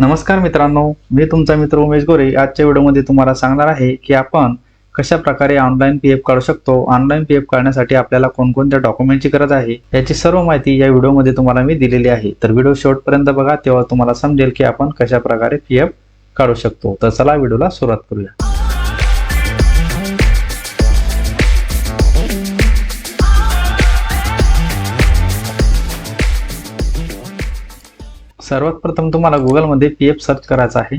नमस्कार मित्रांनो मी तुमचा मित्र उमेश गोरे. आजच्या व्हिडिओमध्ये तुम्हाला सांगणार आहे की आपण कशा प्रकारे ऑनलाईन पी एफ काढू शकतो? ऑनलाईन पी एफ काढण्यासाठी आपल्याला कोणकोणत्या डॉक्युमेंटची गरज आहे? याची सर्व माहिती या व्हिडिओमध्ये तुम्हाला मी दिलेली आहे. तर व्हिडिओ शेवटपर्यंत बघा तेव्हा तुम्हाला समजेल की आपण कशा प्रकारे पी एफ काढू शकतो. तर चला व्हिडिओला सुरुवात करूया. सर्वात प्रथम तुम्हाला गुगलमध्ये पी एफ सर्च करायचं आहे.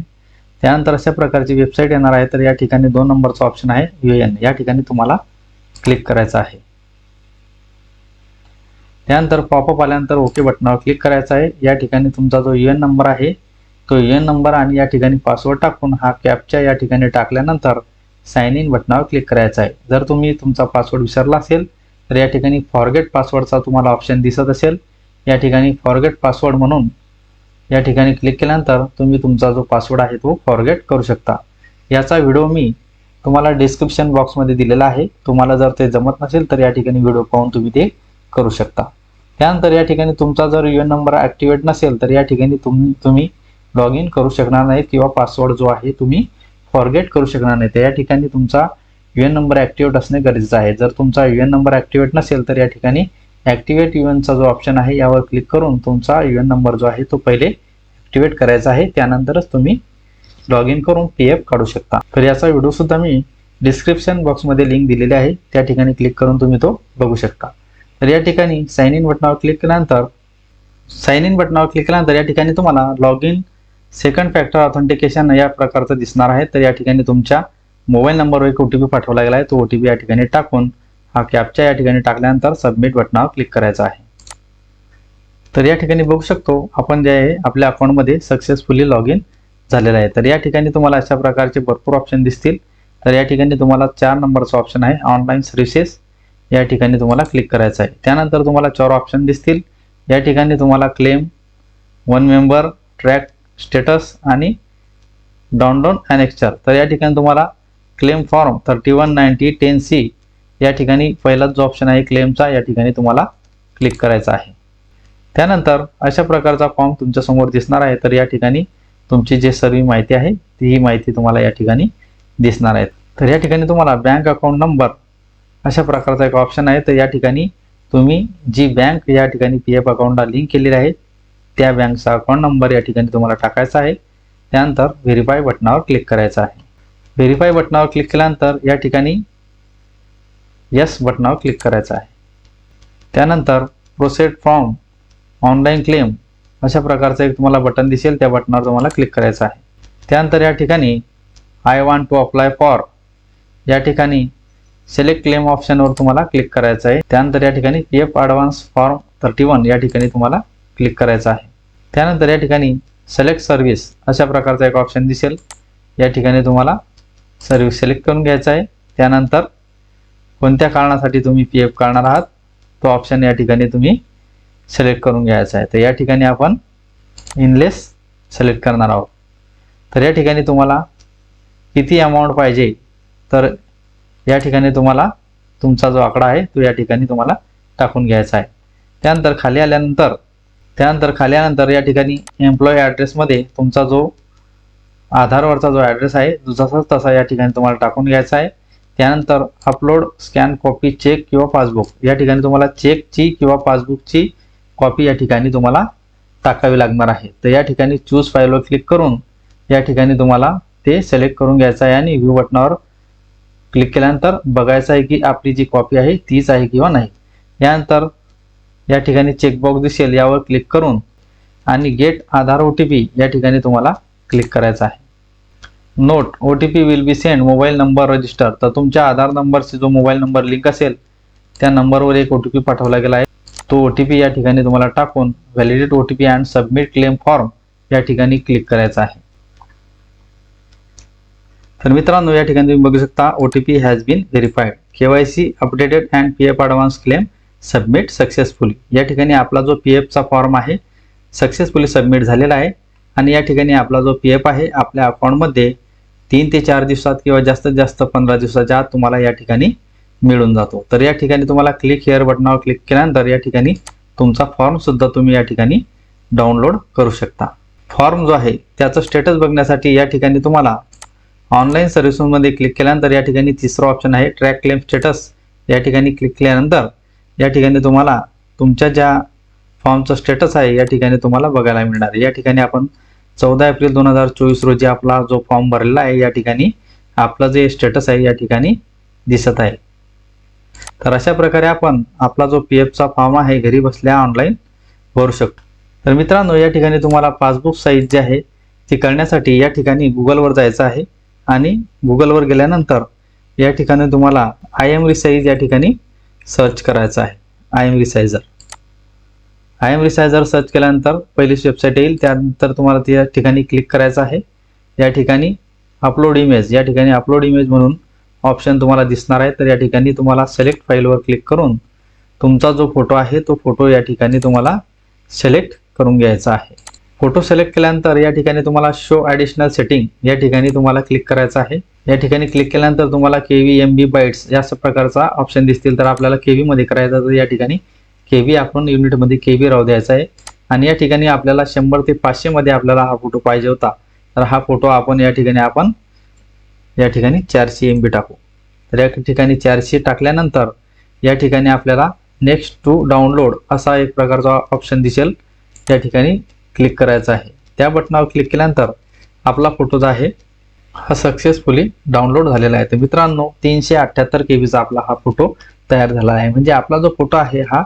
त्यानंतर अशा प्रकारची वेबसाईट येणार आहे तर या ठिकाणी दोन नंबरचा ऑप्शन आहे यू एन या ठिकाणी तुम्हाला क्लिक करायचं आहे. त्यानंतर पॉपअप आल्यानंतर ओके बटनावर क्लिक करायचं आहे. या ठिकाणी तुमचा जो यू एन नंबर आहे तो यू एन नंबर आणि या ठिकाणी पासवर्ड टाकून हा कॅपच्या या ठिकाणी टाकल्यानंतर साइन इन बटनावर क्लिक करायचं आहे. जर तुम्ही तुमचा पासवर्ड विसरला असेल तर या ठिकाणी फॉरगेट पासवर्डचा तुम्हाला ऑप्शन दिसत असेल. या ठिकाणी फॉरगेट पासवर्ड म्हणून या ठिकाणी क्लिक केल्यानंतर तुम्ही तुमचा जो पासवर्ड आहे तो फॉरगेट करू शकता. याचा व्हिडिओ मी तुम्हाला डिस्क्रिप्शन बॉक्समध्ये दिलेला आहे. तुम्हाला जर ते जमत नसेल तर या ठिकाणी व्हिडिओ पाहून तुम्ही ते करू शकता. त्यानंतर या ठिकाणी तुमचा जर यू एन नंबर ॲक्टिवेट नसेल तर या ठिकाणी तुम्ही तुम्ही लॉग इन करू शकणार नाही किंवा पासवर्ड जो आहे तुम्ही फॉरगेट करू शकणार नाही तर या ठिकाणी तुमचा यू एन नंबर ॲक्टिवेट असणे गरजेचं आहे. जर तुमचा यू एन नंबर ॲक्टिवेट नसेल तर या ठिकाणी ॲक्टिवेट इव्हेंटचा एनचा जो ऑप्शन आहे यावर क्लिक करून तुमचा इव्हेंट एन नंबर जो आहे तो पहिले ॲक्टिवेट करायचा आहे. त्यानंतरच तुम्ही लॉग इन करून पी एफ काढू शकता. तर याचा व्हिडिओ सुद्धा मी डिस्क्रिप्शन बॉक्समध्ये लिंक दिलेली आहे. त्या ठिकाणी क्लिक करून तुम्ही तो बघू शकता. तर या ठिकाणी साइन इन बटनावर क्लिक केल्यानंतर साइन इन बटनावर क्लिक केल्यानंतर या ठिकाणी तुम्हाला log in second factor authentication या प्रकारचं दिसणार आहे. तर या ठिकाणी तुमच्या मोबाईल नंबरवर एक ओ टी पी पाठवला गेला आहे. तो ओ टी पी या ठिकाणी टाकून हा कॅपच्या या ठिकाणी टाकल्यानंतर सबमिट बटनावर क्लिक करायचा आहे. तर या ठिकाणी बघू शकतो आपण जे आहे आपल्या अकाउंटमध्ये सक्सेसफुली लॉग इन झालेलं आहे. तर या ठिकाणी तुम्हाला अशा प्रकारचे भरपूर ऑप्शन दिसतील. तर या ठिकाणी तुम्हाला चार नंबरचा ऑप्शन आहे ऑनलाईन सर्व्हिसेस या ठिकाणी तुम्हाला क्लिक करायचं आहे. त्यानंतर तुम्हाला चार ऑप्शन दिसतील. या ठिकाणी तुम्हाला claim one member track status आणि डाउनलोड अनेक्चर तर या ठिकाणी तुम्हाला claim form thirty one ninety ten C या ठिकाणी पहिलाच जो ऑप्शन आहे क्लेमचा या ठिकाणी तुम्हाला क्लिक करायचा आहे. त्यानंतर अशा प्रकारचा फॉर्म तुमच्यासमोर दिसणार आहे तर या ठिकाणी तुमची जे सर्व माहिती आहे ती ही माहिती तुम्हाला या ठिकाणी दिसणार आहे. तर या ठिकाणी तुम्हाला बँक अकाउंट नंबर अशा प्रकारचा एक ऑप्शन आहे तर या ठिकाणी तुम्ही जी बँक या ठिकाणी पी एफ अकाउंटला लिंक केलेली आहे त्या बँकचा अकाउंट नंबर या ठिकाणी तुम्हाला टाकायचा आहे. त्यानंतर व्हेरीफाय बटनावर क्लिक करायचं आहे. व्हेरीफाय बटनावर क्लिक केल्यानंतर या ठिकाणी यस बटनावर क्लिक करायचं आहे. त्यानंतर प्रोसेड फॉर्म ऑनलाईन क्लेम अशा प्रकारचं एक तुम्हाला बटन दिसेल त्या बटनावर तुम्हाला क्लिक करायचं आहे. त्यानंतर या ठिकाणी I want to apply for या ठिकाणी सिलेक्ट क्लेम ऑप्शनवर तुम्हाला क्लिक करायचं आहे. त्यानंतर या ठिकाणी P F advance form thirty one या ठिकाणी तुम्हाला क्लिक करायचं आहे. त्यानंतर या ठिकाणी सिलेक्ट सर्व्हिस अशा प्रकारचा एक ऑप्शन दिसेल. या ठिकाणी तुम्हाला सर्व्हिस सिलेक्ट करून घ्यायचं आहे. त्यानंतर कोणत्या कारणासाठी तुम्ही पी एफ काढणार आहात? तो ऑप्शन या ठिकाणी तुम्ही सिलेक्ट करून घ्यायचा आहे. तर या ठिकाणी आपण इनलेस सिलेक्ट करणार आहोत. तर या ठिकाणी तुम्हाला किती अमाऊंट पाहिजे? तर या ठिकाणी तुम्हाला तुमचा जो आकडा आहे तो या ठिकाणी तुम्हाला टाकून घ्यायचा आहे. त्यानंतर खाली आल्यानंतर त्यानंतर खाली आल्यानंतर या ठिकाणी एम्प्लॉई ॲड्रेसमध्ये तुमचा जो आधारवरचा जो ॲड्रेस आहे जसा तसा या ठिकाणी तुम्हाला टाकून घ्यायचा आहे. त्यानंतर अपलोड स्कॅन कॉपी चेक किंवा पासबुक या ठिकाणी तुम्हाला चेकची किंवा पासबुकची कॉपी या ठिकाणी तुम्हाला टाकावी लागणार आहे. तर या ठिकाणी चूज फाईलवर क्लिक करून या ठिकाणी तुम्हाला ते सिलेक्ट करून घ्यायचं आहे आणि व्ह्यू बटनावर क्लिक केल्यानंतर बघायचं आहे की आपली जी कॉपी आहे तीच आहे किंवा नाही. यानंतर या ठिकाणी चेकबॉक्स दिसेल यावर क्लिक करून आणि get Aadhaar O T P या ठिकाणी तुम्हाला क्लिक करायचं आहे. Note O T P will be send mobile number register तर तुमच्या आधार नंबरचे जो मोबाईल नंबर लिंक असेल त्या नंबरवर एक ओ टी पी पाठवला गेला आहे. तो ओ टी पी या ठिकाणी तुम्हाला टाकून validate O T P and submit claim form या ठिकाणी क्लिक करायचा आहे. तर मित्रांनो या ठिकाणी तुम्ही बघू शकता O T P has been verified KYC updated and P F advance claim submit successfully या ठिकाणी आपला जो पी एफचा फॉर्म आहे सक्सेसफुली सबमिट झालेला आहे. आणि या ठिकाणी आपला जो पी एफ आहे आपल्या अकाउंटमध्ये तीन ते चार दिवसात किंवा जास्तीत जास्त पंधरा दिवसाच्या आत तुम्हाला या ठिकाणी मिळून जातो तर या ठिकाणी तुम्हाला क्लिक हेअर बटनावर क्लिक केल्यानंतर या ठिकाणी तुमचा फॉर्म सुद्धा तुम्ही या ठिकाणी डाउनलोड करू शकता फॉर्म जो आहे त्याचं स्टेटस बघण्यासाठी या ठिकाणी तुम्हाला ऑनलाईन सर्व्हिसमध्ये क्लिक केल्यानंतर या ठिकाणी तिसरं ऑप्शन आहे ट्रॅक क्लेम स्टेटस या ठिकाणी क्लिक केल्यानंतर या ठिकाणी तुम्हाला तुमच्या ज्या फॉर्मचं स्टेटस आहे या ठिकाणी तुम्हाला बघायला मिळणार या ठिकाणी आपण चौदा एप्रिल दोन हजार चोवीस रोजी आपला जो फॉर्म भरलेला आहे या ठिकाणी आपलं जे स्टेटस आहे या ठिकाणी दिसत आहे. तर अशा प्रकारे आपण आपला जो पी एफचा फॉर्म आहे घरी बसल्या ऑनलाईन भरू शकतो. तर मित्रांनो या ठिकाणी तुम्हाला पासबुक साईज जी आहे ती करण्यासाठी या ठिकाणी गुगलवर जायचं आहे आणि गुगलवर गेल्यानंतर या ठिकाणी तुम्हाला आय एम रिसाईज या ठिकाणी सर्च करायचं आहे. I M resizer I M resizer search केल्यानंतर पहिलीच वेबसाईट येईल. त्यानंतर तुम्हाला त्या ठिकाणी क्लिक करायचं आहे. या ठिकाणी अपलोड इमेज या ठिकाणी अपलोड इमेज म्हणून ऑप्शन तुम्हाला दिसणार आहे. तर या ठिकाणी तुम्हाला सिलेक्ट फाईलवर क्लिक करून तुमचा जो फोटो आहे तो फोटो या ठिकाणी तुम्हाला सिलेक्ट करून घ्यायचा आहे. फोटो सिलेक्ट केल्यानंतर या ठिकाणी तुम्हाला शो ॲडिशनल सेटिंग या ठिकाणी तुम्हाला क्लिक करायचं आहे. या ठिकाणी क्लिक केल्यानंतर तुम्हाला K V M B bytes या स- प्रकारचा ऑप्शन दिसतील. तर आपल्याला के व्हीमध्ये करायचं तर या ठिकाणी के व्ही आपण युनिटमध्ये के व्ही राहू द्यायचा आहे. आणि या ठिकाणी आपल्याला शंभर ते पाचशेमध्ये आपल्याला हा फोटो पाहिजे होता. तर हा फोटो आपण या ठिकाणी आपण या ठिकाणी चारशे एम बी टाकू. तर या ठिकाणी चारशे टाकल्यानंतर या ठिकाणी आपल्याला नेक्स्ट टू डाउनलोड असा एक प्रकारचा ऑप्शन दिसेल. त्या ठिकाणी क्लिक करायचा आहे. त्या बटनावर क्लिक केल्यानंतर आपला फोटो जो आहे हा सक्सेसफुली डाउनलोड झालेला आहे. तर मित्रांनो तीनशे अठ्ठ्याहत्तर के बीचा आपला हा फोटो तयार झाला आहे. म्हणजे आपला जो फोटो आहे हा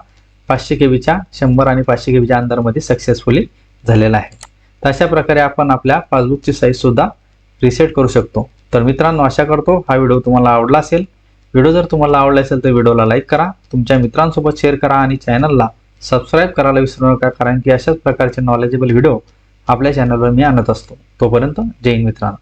पाचशे केवीच्या शंभर आणि पाचशे केवीच्या अंदरमध्ये सक्सेसफुली झालेला आहे. तर अशा प्रकारे आपण आपल्या पासबुकची साईज सुद्धा रिसेट करू शकतो. तर मित्रांनो आशा करतो हा व्हिडिओ तुम्हाला आवडला असेल. व्हिडिओ जर तुम्हाला आवडला असेल तर व्हिडिओला लाईक करा. तुमच्या मित्रांसोबत शेअर करा आणि चॅनलला सबस्क्राईब करायला विसरू नका कारण की अशाच प्रकारचे नॉलेजेबल व्हिडिओ आपल्या चॅनलवर मी आणत असतो. तोपर्यंत जय हिंद मित्रांनो.